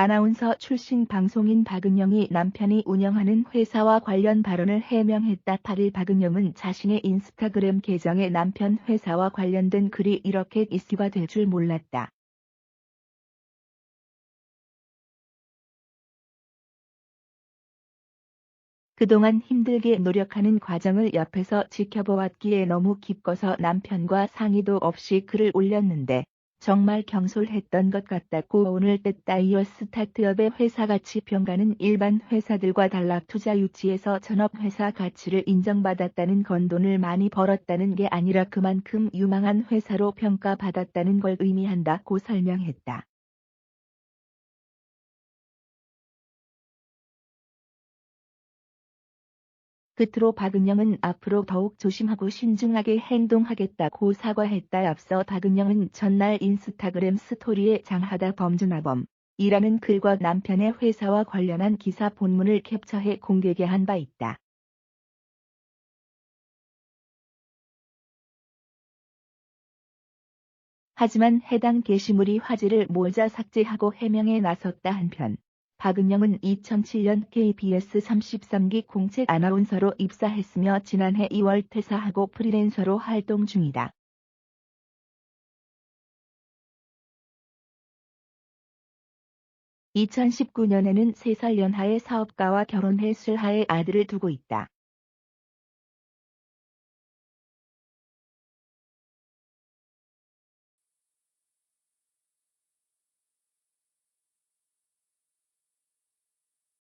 아나운서 출신 방송인 박은영이 남편이 운영하는 회사와 관련 발언을 해명했다. 8일 박은영은 자신의 인스타그램 계정에 남편 회사와 관련된 글이 이렇게 이슈가 될 줄 몰랐다. 그동안 힘들게 노력하는 과정을 옆에서 지켜보았기에 너무 기뻐서 남편과 상의도 없이 글을 올렸는데 정말 경솔했던 것 같다고 오늘 때따이어 스타트업의 회사 가치 평가는 일반 회사들과 달라 투자 유치에서 전업 회사 가치를 인정받았다는 건 돈을 많이 벌었다는 게 아니라 그만큼 유망한 회사로 평가받았다는 걸 의미한다고 설명했다. 끝으로 박은영은 앞으로 더욱 조심하고 신중하게 행동하겠다고 사과했다. 앞서 박은영은 전날 인스타그램 스토리에 장하다 범준아범 이라는 글과 남편의 회사와 관련한 기사 본문을 캡처해 공개게 한 바 있다. 하지만 해당 게시물이 화제를 모으자 삭제하고 해명에 나섰다 한편 박은영은 2007년 KBS 33기 공채 아나운서로 입사했으며 지난해 2월 퇴사하고 프리랜서로 활동 중이다. (2019년에는 3살 연하의 사업가와 결혼해 슬하의 아들을 두고 있다.